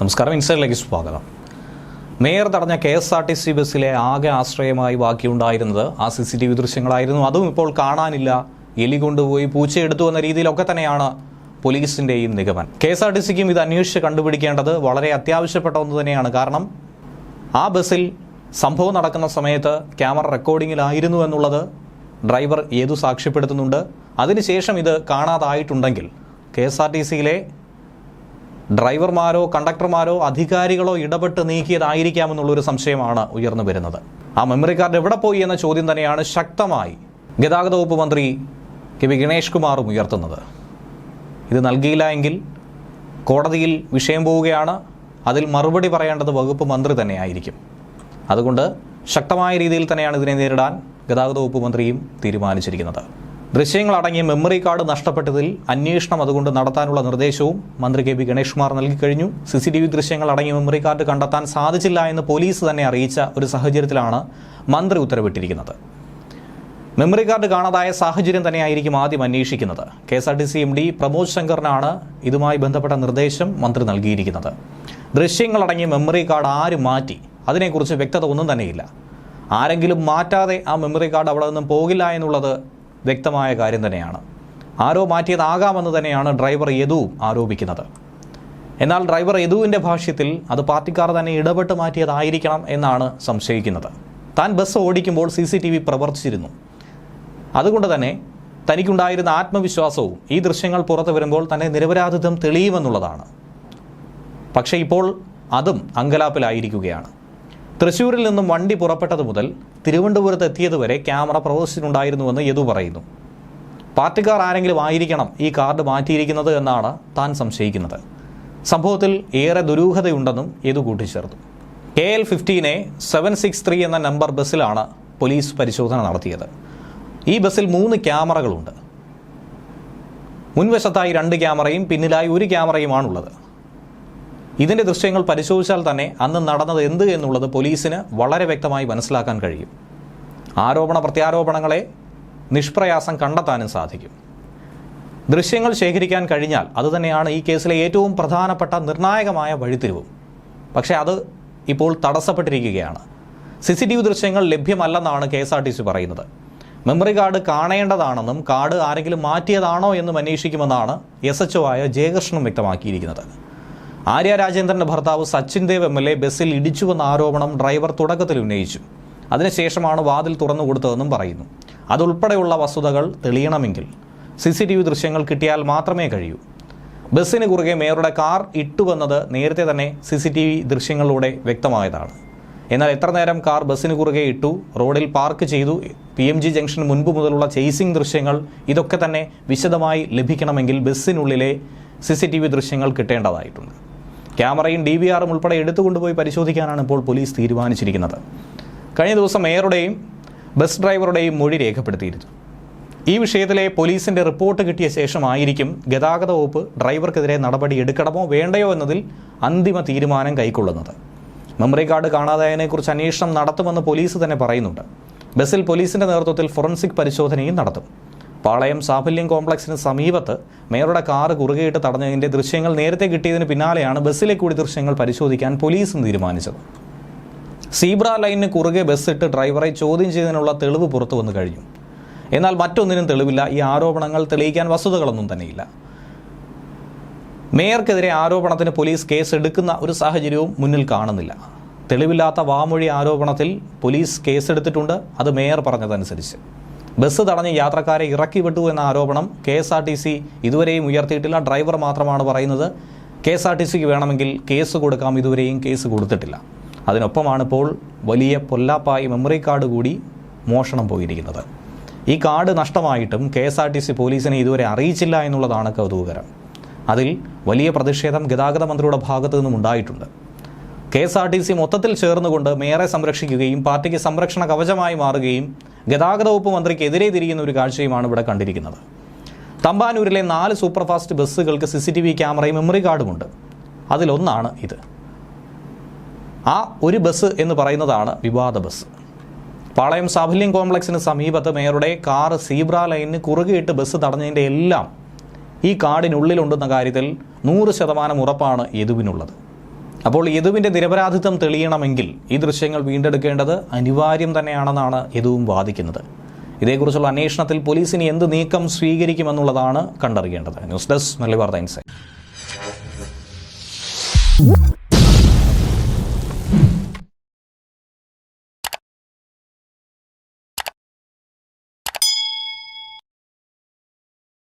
നമസ്കാരം ഇൻസൈഡിലേക്ക് സ്വാഗതം. മേയർ തടഞ്ഞ K S R T C ബസ്സിലെ ആകെ ആശ്രയമായി ബാക്കിയുണ്ടായിരുന്നത് ആ സി സി ടി വി ദൃശ്യങ്ങളായിരുന്നു. അതും ഇപ്പോൾ കാണാനില്ല. എലി കൊണ്ടുപോയി പൂച്ചയെടുത്തു എന്ന രീതിയിലൊക്കെ തന്നെയാണ് പോലീസിന്റെയും നിഗമനം. കെ എസ് ആർ ടി സിക്കും ഇത് അന്വേഷിച്ച് കണ്ടുപിടിക്കേണ്ടത് വളരെ അത്യാവശ്യപ്പെട്ട ഒന്ന് തന്നെയാണ്. കാരണം ആ ബസ്സിൽ സംഭവം നടക്കുന്ന സമയത്ത് ക്യാമറ റെക്കോർഡിങ്ങിലായിരുന്നു എന്നുള്ളത് ഡ്രൈവർ ഏതു സാക്ഷ്യപ്പെടുത്തുന്നുണ്ട്? അതിനുശേഷം ഇത് കാണാതായിട്ടുണ്ടെങ്കിൽ കെ എസ് ആർ ടി സിയിലെ ഡ്രൈവർമാരോ കണ്ടക്ടർമാരോ അധികാരികളോ ഇടപെട്ട് നീക്കിയതായിരിക്കാമെന്നുള്ളൊരു സംശയമാണ് ഉയർന്നു വരുന്നത്. ആ മെമ്മറി കാർഡ് എവിടെ പോയി എന്ന ചോദ്യം തന്നെയാണ് ശക്തമായി ഗതാഗത വകുപ്പ് മന്ത്രി കെ വി ഗണേഷ് കുമാറും ഉയർത്തുന്നത്. ഇത് നൽകിയില്ല എങ്കിൽ കോടതിയിൽ വിഷയം പോവുകയാണ്. അതിൽ മറുപടി പറയേണ്ടത് വകുപ്പ് മന്ത്രി തന്നെയായിരിക്കും. അതുകൊണ്ട് ശക്തമായ രീതിയിൽ തന്നെയാണ് ഇതിനെ നേരിടാൻ ഗതാഗത വകുപ്പ് മന്ത്രിയും തീരുമാനിച്ചിരിക്കുന്നത്. ദൃശ്യങ്ങൾ അടങ്ങിയ മെമ്മറി കാർഡ് നഷ്ടപ്പെട്ടതിൽ അന്വേഷണം അതുകൊണ്ട് നടത്താനുള്ള നിർദ്ദേശവും മന്ത്രി കെ പി ഗണേഷ് കുമാർ നൽകിക്കഴിഞ്ഞു സി സി ടി വി ദൃശ്യങ്ങൾ അടങ്ങിയ മെമ്മറി കാർഡ് കണ്ടെത്താൻ സാധിച്ചില്ല എന്ന് പോലീസ് തന്നെ അറിയിച്ച ഒരു സാഹചര്യത്തിലാണ് മന്ത്രി ഉത്തരവിട്ടിരിക്കുന്നത്. മെമ്മറി കാർഡ് കാണാതായ സാഹചര്യം തന്നെയായിരിക്കും ആദ്യം അന്വേഷിക്കുന്നത്. K S R T C M D Pramod ശങ്കറിനാണ് ഇതുമായി ബന്ധപ്പെട്ട നിർദ്ദേശം മന്ത്രി നൽകിയിരിക്കുന്നത്. ദൃശ്യങ്ങളടങ്ങിയ മെമ്മറി കാർഡ് ആര് മാറ്റി? അതിനെക്കുറിച്ച് വ്യക്തത ഒന്നും തന്നെയില്ല. ആരെങ്കിലും മാറ്റാതെ ആ മെമ്മറി കാർഡ് അവിടെ നിന്നും പോകില്ല എന്നുള്ളത് വ്യക്തമായ കാര്യം തന്നെയാണ്. ആരോ മാറ്റിയതാകാമെന്ന് തന്നെയാണ് ഡ്രൈവർ യദുവും ആരോപിക്കുന്നത്. എന്നാൽ ഡ്രൈവർ യദുവിന്റെ ഭാഷ്യത്തിൽ അത് പാർട്ടിക്കാർ തന്നെ ഇടപെട്ട് മാറ്റിയതായിരിക്കണം എന്നാണ് സംശയിക്കുന്നത്. താൻ ബസ് ഓടിക്കുമ്പോൾ സി സി ടി വി പ്രവർത്തിച്ചിരുന്നു. അതുകൊണ്ട് തന്നെ തനിക്കുണ്ടായിരുന്ന ആത്മവിശ്വാസവും ഈ ദൃശ്യങ്ങൾ പുറത്തു വരുമ്പോൾ തന്നെ നിരപരാധിത്വം തെളിയുമെന്നുള്ളതാണ്. പക്ഷേ ഇപ്പോൾ അതും അങ്കലാപ്പിലായിരിക്കുകയാണ്. തൃശ്ശൂരിൽ നിന്നും വണ്ടി പുറപ്പെട്ടത് മുതൽ തിരുവനന്തപുരത്ത് എത്തിയതുവരെ ക്യാമറ പ്രവർത്തിച്ചിട്ടുണ്ടായിരുന്നുവെന്ന് യദു പറയുന്നു. പാർട്ടിക്കാർ ആരെങ്കിലും ആയിരിക്കണം ഈ കാർഡ് മാറ്റിയിരിക്കുന്നത് എന്നാണ് താൻ സംശയിക്കുന്നത്. സംഭവത്തിൽ ഏറെ ദുരൂഹതയുണ്ടെന്നും യദു കൂട്ടിച്ചേർത്തു. കെ എൽ ഫിഫ്റ്റീനെ സെവൻ സിക്സ് ത്രീ എന്ന നമ്പർ ബസ്സിലാണ് പോലീസ് പരിശോധന നടത്തിയത്. ഈ ബസ്സിൽ മൂന്ന് ക്യാമറകളുണ്ട്. മുൻവശത്തായി രണ്ട് ക്യാമറയും പിന്നിലായി ഒരു ക്യാമറയുമാണുള്ളത്. ഇതിന്റെ ദൃശ്യങ്ങൾ പരിശോധിച്ചാൽ തന്നെ അന്ന് നടന്നത് എന്ത് എന്നുള്ളത് പോലീസിന് വളരെ വ്യക്തമായി മനസ്സിലാക്കാൻ കഴിയും. ആരോപണ പ്രത്യാരോപണങ്ങളെ നിഷ്പ്രയാസം കണ്ടെത്താനും സാധിക്കും. ദൃശ്യങ്ങൾ ശേഖരിക്കാൻ കഴിഞ്ഞാൽ അതുതന്നെയാണ് ഈ കേസിലെ ഏറ്റവും പ്രധാനപ്പെട്ട നിർണായകമായ വഴിത്തിരിവും. പക്ഷേ അത് ഇപ്പോൾ തടസ്സപ്പെട്ടിരിക്കുകയാണ്. സി സി ടി വി ദൃശ്യങ്ങൾ ലഭ്യമല്ലെന്നാണ് K S R T C പറയുന്നത്. മെമ്മറി കാർഡ് കാണേണ്ടതാണെന്നും കാർഡ് ആരെങ്കിലും മാറ്റിയതാണോ എന്നും അന്വേഷിക്കുമെന്നാണ് എസ് എച്ച് ആയ ജയകൃഷ്ണൻ വ്യക്തമാക്കിയിരിക്കുന്നത്. ആര്യ രാജേന്ദ്രന്റെ ഭർത്താവ് Sachin Dev M L A ബസ്സിൽ ഇടിച്ചുവെന്ന ആരോപണം ഡ്രൈവർ തുടക്കത്തിൽ ഉന്നയിച്ചു. അതിനുശേഷമാണ് വാതിൽ തുറന്നു കൊടുത്തതെന്നും പറയുന്നു. അതുൾപ്പെടെയുള്ള വസ്തുതകൾ തെളിയണമെങ്കിൽ സി സി ടി വി ദൃശ്യങ്ങൾ കിട്ടിയാൽ മാത്രമേ കഴിയൂ. ബസ്സിന് കുറുകെ മേയറുടെ കാർ ഇട്ടുവെന്നത് നേരത്തെ തന്നെ സി സി ടി വി ദൃശ്യങ്ങളിലൂടെ വ്യക്തമായതാണ്. എന്നാൽ എത്ര നേരം കാർ ബസ്സിന് കുറുകെ ഇട്ടു റോഡിൽ പാർക്ക് ചെയ്തു പി എം ജി ജംഗ്ഷന് മുൻപ് മുതലുള്ള ചേസിംഗ് ദൃശ്യങ്ങൾ ഇതൊക്കെ തന്നെ വിശദമായി ലഭിക്കണമെങ്കിൽ ബസ്സിനുള്ളിലെ സി സി ടി വി ദൃശ്യങ്ങൾ കിട്ടേണ്ടതായിട്ടുണ്ട്. ക്യാമറയും ഡി വി ആറും ഉൾപ്പെടെ എടുത്തുകൊണ്ടുപോയി പരിശോധിക്കാനാണ് ഇപ്പോൾ പോലീസ് തീരുമാനിച്ചിരിക്കുന്നത്. കഴിഞ്ഞ ദിവസം മേയറുടെയും ബസ് ഡ്രൈവറുടെയും മൊഴി രേഖപ്പെടുത്തിയിരുന്നു. ഈ വിഷയത്തിലെ പോലീസിന്റെ റിപ്പോർട്ട് കിട്ടിയ ശേഷമായിരിക്കും ഗതാഗത വകുപ്പ് ഡ്രൈവർക്കെതിരെ നടപടി എടുക്കണമോ വേണ്ടയോ എന്നതിൽ അന്തിമ തീരുമാനം കൈക്കൊള്ളുന്നത്. മെമ്മറി കാർഡ് കാണാതായതിനെക്കുറിച്ച് അന്വേഷണം നടത്തുമെന്ന് പോലീസ് തന്നെ പറയുന്നുണ്ട്. ബസ്സിൽ പോലീസിന്റെ നേതൃത്വത്തിൽ ഫോറൻസിക് പരിശോധനയും നടത്തും. പാളയം സാഫല്യം കോംപ്ലക്സിന് സമീപത്ത് മേയറുടെ കാറ് കുറുകയിട്ട് തടഞ്ഞതിന്റെ ദൃശ്യങ്ങൾ നേരത്തെ കിട്ടിയതിന് പിന്നാലെയാണ് ബസ്സിലെ കൂടി ദൃശ്യങ്ങൾ പരിശോധിക്കാൻ പോലീസും തീരുമാനിച്ചത്. സീബ്ര ലൈനിന് കുറുകെ ബസ്സിട്ട് ഡ്രൈവറെ ചോദ്യം ചെയ്തതിനുള്ള തെളിവ് പുറത്തു വന്നു കഴിഞ്ഞു. എന്നാൽ മറ്റൊന്നിനും തെളിവില്ല. ഈ ആരോപണങ്ങൾ തെളിയിക്കാൻ വസ്തുതകളൊന്നും തന്നെയില്ല. മേയർക്കെതിരെ ആരോപണത്തിന് പോലീസ് കേസ് എടുക്കുന്ന ഒരു സാഹചര്യവും മുന്നിൽ കാണുന്നില്ല. തെളിവില്ലാത്ത വാമൊഴി ആരോപണത്തിൽ പോലീസ് കേസെടുത്തിട്ടുണ്ട്. അത് മേയർ പറഞ്ഞതനുസരിച്ച്. ബസ് തടഞ്ഞ് യാത്രക്കാരെ ഇറക്കി വിട്ടു എന്ന ആരോപണം K S R T C ഇതുവരെയും ഉയർത്തിയിട്ടില്ല. ഡ്രൈവർ മാത്രമാണ് പറയുന്നത്. കെ എസ് ആർ ടി സിക്ക് വേണമെങ്കിൽ കേസ് കൊടുക്കാം. ഇതുവരെയും കേസ് കൊടുത്തിട്ടില്ല. അതിനൊപ്പമാണ് ഇപ്പോൾ വലിയ പൊല്ലാപ്പായി മെമ്മറി കാർഡ് കൂടി മോഷണം പോയിരിക്കുന്നത്. ഈ card നഷ്ടമായിട്ടും K S R T C പോലീസിനെ ഇതുവരെ അറിയിച്ചില്ല എന്നുള്ളതാണ് കൗതുകകരം. അതിൽ വലിയ പ്രതിഷേധം ഗതാഗത മന്ത്രിയുടെ ഭാഗത്തു നിന്നും ഉണ്ടായിട്ടുണ്ട്. K S R T C മൊത്തത്തിൽ ചേർന്നുകൊണ്ട് മേയറെ സംരക്ഷിക്കുകയും പാർട്ടിക്ക് സംരക്ഷണ കവചമായി മാറുകയും ഗതാഗത വകുപ്പ് മന്ത്രിക്കെതിരെ തിരിയുന്ന ഒരു കാഴ്ചയുമാണ് ഇവിടെ കണ്ടിരിക്കുന്നത്. തമ്പാനൂരിലെ നാല് സൂപ്പർഫാസ്റ്റ് ബസ്സുകൾക്ക് സി സി ടി വി ക്യാമറയും മെമ്മറി കാർഡുമുണ്ട്. അതിലൊന്നാണ് ഇത്. ആ ഒരു ബസ് എന്ന് പറയുന്നതാണ് വിവാദ ബസ്. പാളയം സാഫല്യം കോംപ്ലക്സിന് സമീപത്ത് മേയറുടെ കാർ സീബ്ര ലൈനിന് കുറുകെയിട്ട് ബസ് തടഞ്ഞതിന്റെ എല്ലാം ഈ കാർഡിനുള്ളിലുണ്ടെന്ന കാര്യത്തിൽ നൂറ് ശതമാനം ഉറപ്പാണ് യദുവിനുള്ളത്. അപ്പോൾ യദുവിന്റെ നിരപരാധിത്വം തെളിയണമെങ്കിൽ ഈ ദൃശ്യങ്ങൾ വീണ്ടെടുക്കേണ്ടത് അനിവാര്യം തന്നെയാണെന്നാണ് യദുവും വാദിക്കുന്നത്. ഇതേക്കുറിച്ചുള്ള അന്വേഷണത്തിൽ പോലീസിന് എന്ത് നീക്കം സ്വീകരിക്കുമെന്നുള്ളതാണ് കണ്ടറിയേണ്ടത്. ന്യൂസ് ഡെസ്ക് നല്ല വാർത്ത ഇൻസൈറ്റ്.